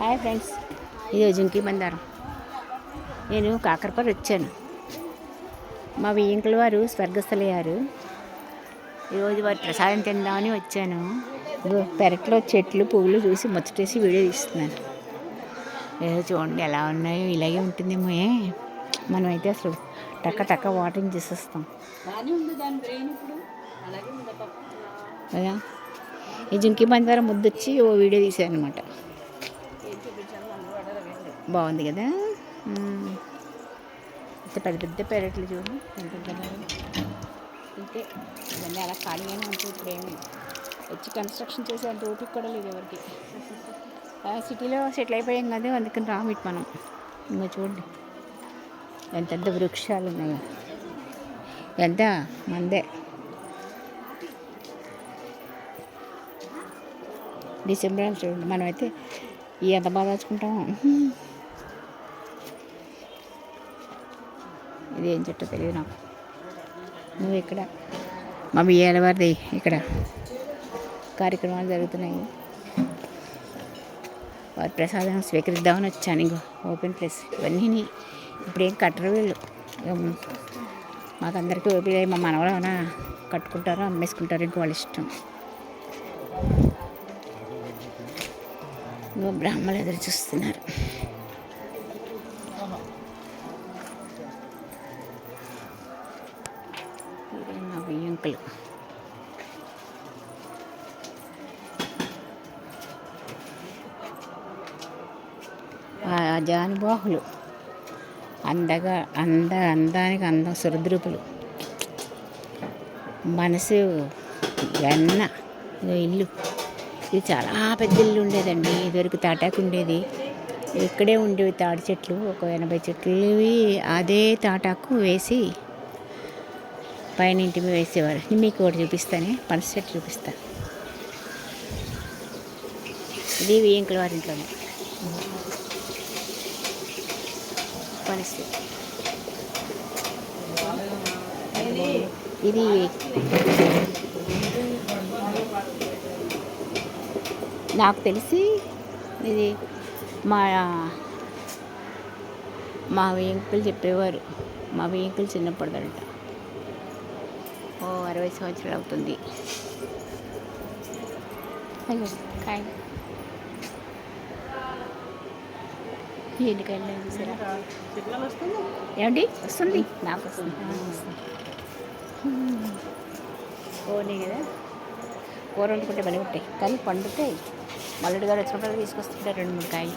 Hi friends ఇది జుంకి బందారం. నేను కాకరపల్లి వచ్చాను. మా వెయ్యంకుల వారు స్వర్గస్థలయ్యారు. ఈరోజు వారి ప్రసాదం తిందామని వచ్చాను. పెరట్లో చెట్లు పువ్వులు చూసి ముచ్చటేసి వీడియో తీస్తున్నాను. ఏదో చూడండి ఎలా ఉన్నాయో ఇలాగే ఉంటుందేమో మనమైతే అసలు టక్క టక్క వాటరింగ్ చేసేస్తాం. కదా? ఈ జుంకి బందారం ముద్దొచ్చి ఓ వీడియో తీసాను అనమాట ఏం చూపించాను వాళ్ళు వాడారు వెళ్ళి బాగుంది కదా? ఇంత పెద్ద పెద్ద పెరట్లు చూడు ఎంత పెద్దగా ఇంతే. ఇవన్నీ అలా ఖాళీగానే ఉంటుంది ఇప్పుడు ఏమి? వచ్చి కన్స్ట్రక్షన్ చేసే అంత ఓపిక కూడా లేదు ఎవరికి. సిటీలో సెటిల్ అయిపోయాం కదా అందుకని రాము ఇటు మనం. ఇంకా చూడండి. ఎంత పెద్ద వృక్షాలు ఉన్నాయో. ఎంత? మందే. డిసెంబర్ చూడండి. మనమైతే ఈ ఎంత బాగా దాచుకుంటాము? ఇది ఏం చెట్టు తెలియదు నాకు. నువ్వు ఇక్కడ. మా బియ్యాల వారిది ఇక్కడ. కార్యక్రమాలు జరుగుతున్నాయి. వారి ప్రసాదం స్వీకరిద్దామని వచ్చాను ఇంకో ఓపెన్ ప్లేస్. ఇవన్నీ ఇప్పుడేం కట్టరు వీళ్ళు. మాకందరికీ ఓపిక లేదు. మా ఏమైనా కట్టుకుంటారో అమ్మేసుకుంటారో ఇంకో వాళ్ళ ఇష్టం. ఇంకో బ్రాహ్మణులు ఎదురు చూస్తున్నారు. టెంపుల్ జానుబాహులు. అందగా అంద అందానికి అందం సురద్రూపులు. మనసు వెన్న ఇల్లు. ఇది చాలా పెద్ద ఇల్లు ఉండేదండి. ఇదివరకు తాటాకు ఉండేది. ఇక్కడే ఉండేవి తాడి చెట్లు. ఒక ఎనభై చెట్లు అదే తాటాకు వేసి పైన ఇంటి మీద వేసేవారు. నేను మీకు ఒకటి చూపిస్తానే. పనస చెట్టు చూపిస్తాను ఇది వేయంకుల వారి ఇంట్లోనే. పనస ఇది నాకు తెలిసి ఇది మా మా వెంకులు చెప్పేవారు. మా వెంకులు చిన్నప్పటిదంట ఓ అరవై సంవత్సరాలు అవుతుంది. అయ్యో కాయ చూసారా ఏమండి? వస్తుంది. నాకు వస్తుంది. పోనీ కదా. కూర వండుకుంటే బలి ఉంటాయి. కానీ పండుతాయి. మల్లుడు గారు వచ్చినప్పుడు తీసుకొస్తుంటారు రెండు మూడు కాయలు.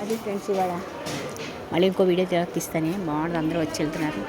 అది ఫ్రెండ్స్ ఇవాళ. మళ్ళీ ఇంకో వీడియో తీస్తానే. బాగుంటుంది అందరూ వచ్చి వెళ్తున్నారు.